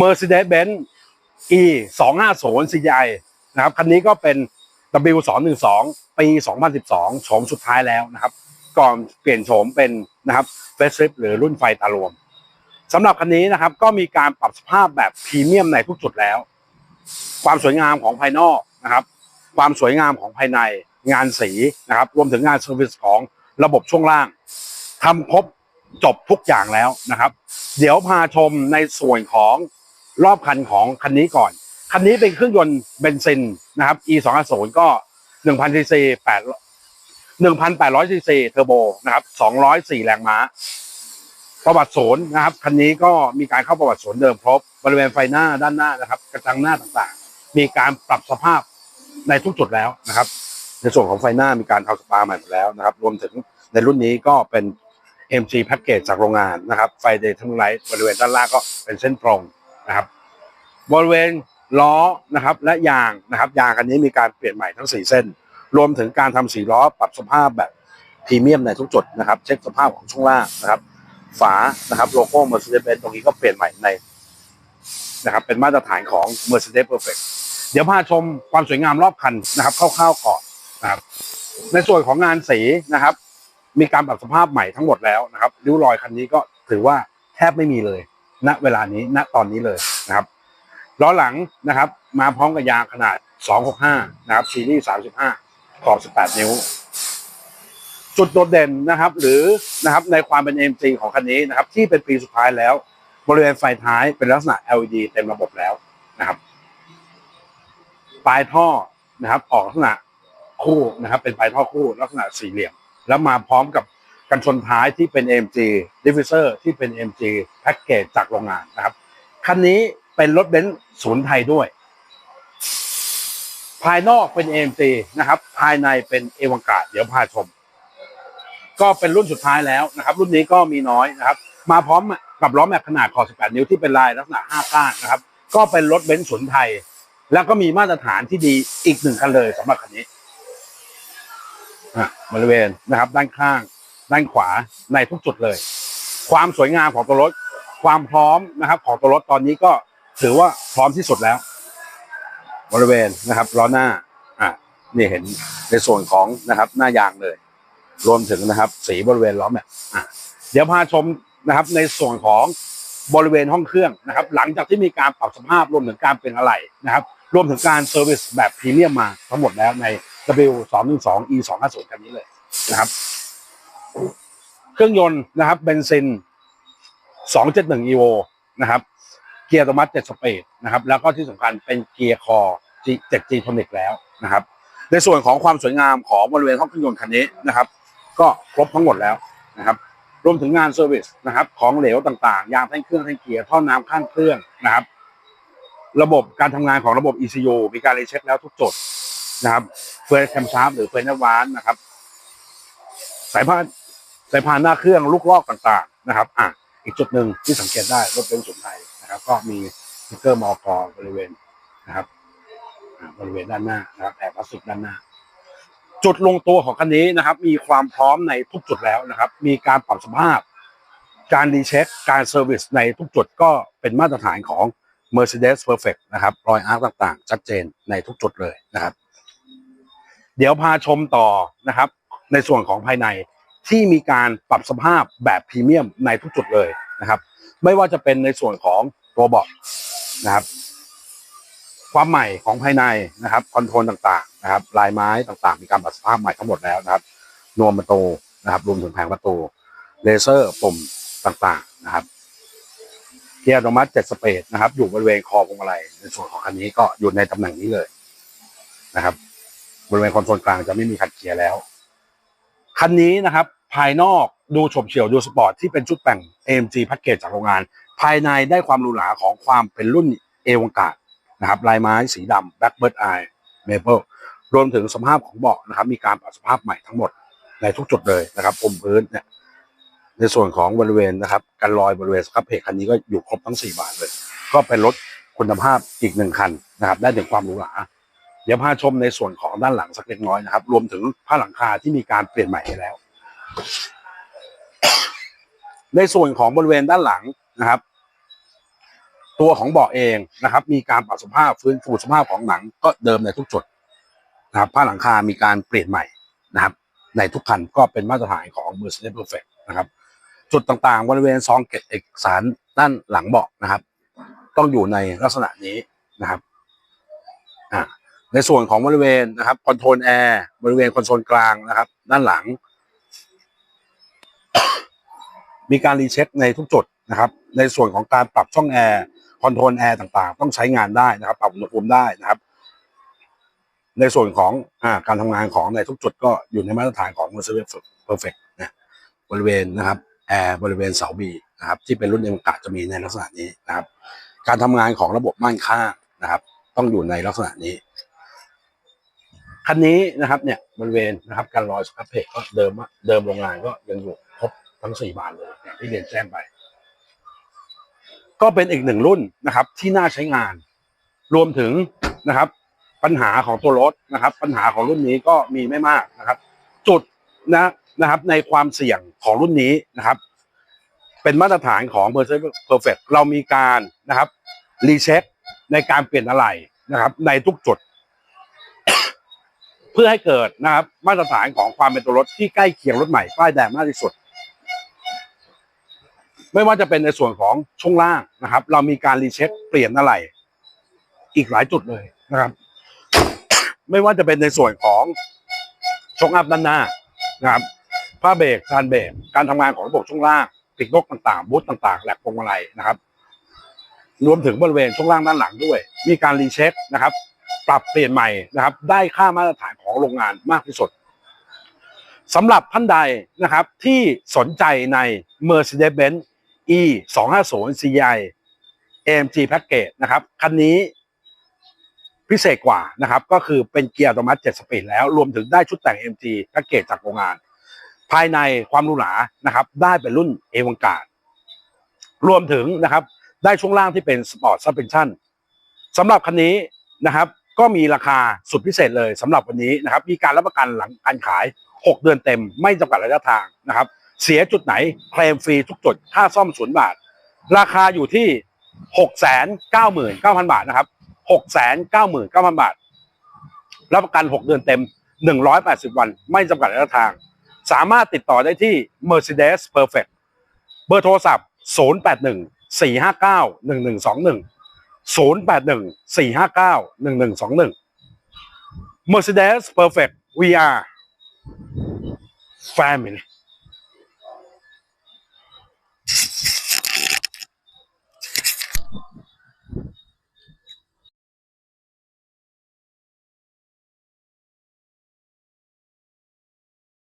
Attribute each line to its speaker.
Speaker 1: Mercedes-Benz E 250 CGI นะครับคันนี้ก็เป็น W 2 1 2ปี 2012 โฉมสุดท้ายแล้วนะครับ ก่อนเปลี่ยนโฉมเป็นนะครับเฟสลิฟหรือรุ่นไฟตารวมสำหรับคันนี้นะครับก็มีการปรับสภาพแบบพรีเมียมในทุกจุดแล้ว ความสวยงามของภายนอกนะครับ ความสวยงามของภายในงานสีนะครับ รวมถึงงานเซอร์วิสของระบบช่วงล่างทำครบจบทุกอย่างแล้วนะครับ เดี๋ยวพาชมในส่วนของ รอบคันของคันนี้ก่อน คันนี้เป็นเครื่องยนต์เบนซินนะครับ e 2 5 0ก็1,000ซีซี8 1,800ซีซีเทอร์โบนะครับ204 แรงม้า ประวัติศูนย์นะครับ คันนี้ก็มีการเข้าประวัติศูนย์เดิมครบบริเวณไฟหน้าด้านหน้านะครับ กระจังหน้าต่างๆ มีการปรับสภาพในทุกจุดแล้วนะครับ ในส่วนของไฟหน้ามีการทำสปาใหม่หมดแล้วนะครับ รวมถึงในรุ่นนี้ก็เป็น MG แพ็กเกจจากโรงงานนะครับ ไฟเดย์ทั้งไลท์บริเวณด้านล่างก็เป็นเส้นตรง นะครับ บริเวณล้อนะครับ และยางนะครับ ยางคันนี้มีการเปลี่ยนใหม่ทั้ง 4 เส้น รวมถึงการทำสีล้อปรับสภาพแบบพรีเมียมในทุกจุดนะครับ เช็คสภาพของช่วงล่างนะครับ ฝานะครับโลโก้ Mercedes-Benz ตรงนี้ก็เปลี่ยนใหม่ในนะครับเป็นมาตรฐานของ Mercedes Perfect เดี๋ยวพาชมความสวยงามรอบคันนะครับคร่าวๆก่อนนะครับ ในส่วนของงานสีนะครับ มีการปรับสภาพใหม่ทั้งหมดแล้วนะครับริ้วรอยคันนี้ก็ถือว่าแทบไม่มีเลย ณเวลานี้ณตอนนี้เลยนะครับล้อหลังนะครับ มาพร้อมกับยางขนาด 265 นะครับซีรีส์ 35 ขอบ 18 นิ้ว จุดโดดเด่นนะครับ หรือนะครับในความเป็น MG ของคันนี้นะครับ ที่เป็นปีสุดท้ายแล้ว บริเวณไฟท้ายเป็นลักษณะ LED เต็มระบบแล้วนะครับ ปลายท่อนะครับ ออกลักษณะคู่นะครับ เป็นปลายท่อคู่ลักษณะสี่เหลี่ยม แล้วมาพร้อมกับ กันชนท้ายที่เป็น AMG Diffuser ที่เป็น AMG แพ็กเกจจากโรงงานนะครับ คันนี้เป็นรถเบนซ์ศูนย์ไทยด้วย ภายนอกเป็น AMG นะครับ ภายในเป็นเอวังกาดเดี๋ยวพาชม ก็เป็นรุ่นสุดท้ายแล้วนะครับ รุ่นนี้ก็มีน้อยนะครับ มาพร้อมกับล้อแม็กขนาดขอบ 18 นิ้วที่เป็นลายลักษณะ5ก้านนะครับ ก็เป็นรถเบนซ์ศูนย์ไทย แล้วก็มีมาตรฐานที่ดีอีกหนึ่งคันเลยสำหรับคันนี้อะบริเวณนะครับ ด้านข้าง ด้านขวาในทุกจุดเลย ความสวยงามของตัวรถ ความพร้อมนะครับ ของตัวรถตอนนี้ก็ถือว่าพร้อมที่สุดแล้ว บริเวณนะครับล้อหน้าอะนี่เห็นในส่วนของนะครับ หน้ายางเลย รวมถึงนะครับ สีบริเวณล้อแม็กอะเดี๋ยวพาชมนะครับ ในส่วนของบริเวณห้องเครื่องนะครับ หลังจากที่มีการปรับสภาพรวมถึงการเป็นอะไหล่นะครับ รวมถึงการเซอร์วิสแบบพรีเมียมมาทั้งหมดแล้วใน W 2 1 2 E 2 5 0 คันนี้เลยนะครับ เครื่องยนต์นะครับเบนซิน 271 EVO นะครับ เกียร์อัตโนมัติ7สปีดนะครับ แล้วก็ที่สำคัญเป็นเกียร์คอ 7G Tonic แล้วนะครับ ในส่วนของความสวยงามของบริเวณห้องเครื่องยนต์คันนี้นะครับ ก็ครบทั้งหมดแล้วนะครับ รวมถึงงานเซอร์วิสนะครับ ของเหลวต่างๆ ยางแท่งเครื่องแท่งเกียร์ท่อน้ำข้างเครื่องนะครับ ระบบการทำงานของระบบ ECU มีการรีเช็คแล้วทุกจุดนะครับเฟรนแคมชาร์ปหรือเฟรนวานนะครับสายพาน สายพานหน้าเครื่องลูกลอกต่างๆนะครับอะอีกจุดหนึ่งที่สังเกตได้รถเป็นสุนไทยนะครับ ก็มีสติ๊กเกอร์มอกบริเวณนะครับบริเวณด้านหน้านะครับแผงพลาสติกด้านหน้า จุดลงตัวของคันนี้นะครับ มีความพร้อมในทุกจุดแล้วนะครับ มีการปรับสภาพ การรีเช็คการเซอร์วิสในทุกจุดก็เป็นมาตรฐานของ Mercedes Perfect นะครับรอยอาร์คต่างๆ ชัดเจนในทุกจุดเลยนะครับ เดี๋ยวพาชมต่อนะครับ ในส่วนของภายใน ที่มีการปรับสภาพแบบพรีเมียมในทุกจุดเลยนะครับ ไม่ว่าจะเป็นในส่วนของตัวเบาะนะครับ ความใหม่ของภายในนะครับคอนโทรลต่างๆนะครับลายไม้ต่างๆ มีการปรับสภาพใหม่ทั้งหมดแล้วนะครับ นวมประตูนะครับรวมถึงแผงประตูเลเซอร์ปุ่มต่างๆนะครับเกียร์อัตโนมัติ7สเปดนะครับ อยู่บริเวณคอพวงมาลัยในส่วนของคันนี้ก็อยู่ในตำแหน่งนี้เลยนะครับ บริเวณคอนโซลกลางจะไม่มีคันเกียร์แล้ว คันนี้นะครับ ภายนอกดูฉบเฉี่ยวดูสปอร์ตที่เป็นชุดแต่ง AMG แพ็กเกจจากโรงงาน ภายในได้ความหรูหราของความเป็นรุ่นเอวังกาดนะครับลายไม้สีดำ Blackbird Eye Maple รวมถึงสภาพของเบาะนะครับ มีการปรับสภาพใหม่ทั้งหมดในทุกจุดเลยนะครับพรมพื้นเนี่ยในส่วนของบริเวณนะครับกันรอยบริเวณสครับเพจคันนี้ก็อยู่ครบทั้ง 4 บาทเลย ก็เป็นรถคุณภาพอีกหนึ่งคันนะครับ ได้ถึงความหรูหรา เดี๋ยวพาชมในส่วนของด้านหลังสักเล็กน้อยนะครับ รวมถึงผ้าหลังคาที่มีการเปลี่ยนใหม่ให้แล้ว ในส่วนของบริเวณด้านหลังนะครับ ตัวของเบาะเองนะครับ มีการปรับสภาพฟื้นฟูสภาพของหนังก็เดิมในทุกจุดนะครับ ผ้าหลังคามีการเปลี่ยนใหม่นะครับ ในทุกคันก็เป็นมาตรฐานของ Mercedes Perfect นะครับ จุดต่างๆ บริเวณซองเก็บเอกสารด้านหลังเบาะนะครับ ต้องอยู่ในลักษณะนี้นะครับ อ่า ในส่วนของบริเวณนะครับคอนโทรลแอร์บริเวณคอนโซลกลางนะครับ ด้านหลัง มีการรีเช็คในทุกจุดนะครับ ในส่วนของการปรับช่องแอร์คอนโทรลแอร์ต่างๆ ต้องใช้งานได้นะครับ ปรับอุณหภูมิได้นะครับ ในส่วนของอการทำงานของในทุกจุดก็อยู่ในมาตรฐานของ Mercedes Perfect นะบริเวณนะครับแอร์บริเวณเสาบีนะครับ ที่เป็นรุ่นเอ็มกาจะมีในลักษณะนี้นะครับ การทำงานของระบบม่านข้างนะครับ ต้องอยู่ในลักษณะนี้ คันนี้นะครับเนี่ยบริเวณนะครับการรอยสครับเพจก็เดิมเดิมโรงงานก็ยังอยู่ครบทั้งสี่บานเลยอย่างที่เรียนแจ้งไป ก็เป็นอีกหนึ่งรุ่นนะครับ ที่น่าใช้งาน รวมถึงนะครับ ปัญหาของตัวรถนะครับ ปัญหาของรุ่นนี้ก็มีไม่มากนะครับ จุดนะนะครับ ในความเสี่ยงของรุ่นนี้นะครับ เป็นมาตรฐานของ Mercedes Perfect เรามีการนะครับรีเช็คในการเปลี่ยนอะไหล่นะครับ ในทุกจุด เพื่อให้เกิดนะครับมาตรฐานของความเป็นตัวรถที่ใกล้เคียงรถใหม่ป้ายแดงมากที่สุด ไม่ว่าจะเป็นในส่วนของช่วงล่างนะครับ เรามีการรีเช็คเปลี่ยนอะไหล่อีกหลายจุดเลยนะครับ ไม่ว่าจะเป็นในส่วนของช่วงอัพด้านหน้านะครับผ้าเบรกการเบรกการทำงานของระบบช่วงล่างปีกนกต่างๆบูธต่างๆแหลกพวงมาลัยนะครับ รวมถึงบริเวณช่วงล่างด้านหลังด้วย มีการรีเช็คนะครับ ปรับเปลี่ยนใหม่นะครับ ได้ค่ามาตรฐานของโรงงานมากที่สุดสำหรับท่านใดนะครับที่สนใจใน Mercedes-Benz E 2 5 0 CI AMG Package นะครับคันนี้พิเศษกว่านะครับ ก็คือเป็นเกียร์อัตโนมัติ7สปีดแล้วรวมถึงได้ชุดแต่ง AMG Package จากโรงงาน ภายในความหรูหรานะครับ ได้เป็นรุ่นเอวังการรวมถึงนะครับ ได้ช่วงล่างที่เป็นสปอร์ตซับเพนชั่นสำหรับคันนี้นะครับ ก็มีราคาสุดพิเศษเลยสำหรับวันนี้นะครับมีการรับประกันหลังการขาย 6 เดือนเต็ม ไม่จำกัดระยะทางนะครับ เสียจุดไหนเคลมฟรีทุกจุดค่าซ่อมศูนย์บาท ราคาอยู่ที่ 6 9 9 0 0 0 บาทนะครับ 6 9 9 0 0 0 บาท รับประกัน 6 เดือนเต็ม 180 วัน ไม่จำกัดระยะทาง สามารถติดต่อได้ที่ Mercedes Perfect เบอร์โทรศัพท์ 081 459 1121 081 459 1121 Mercedes Perfect VR family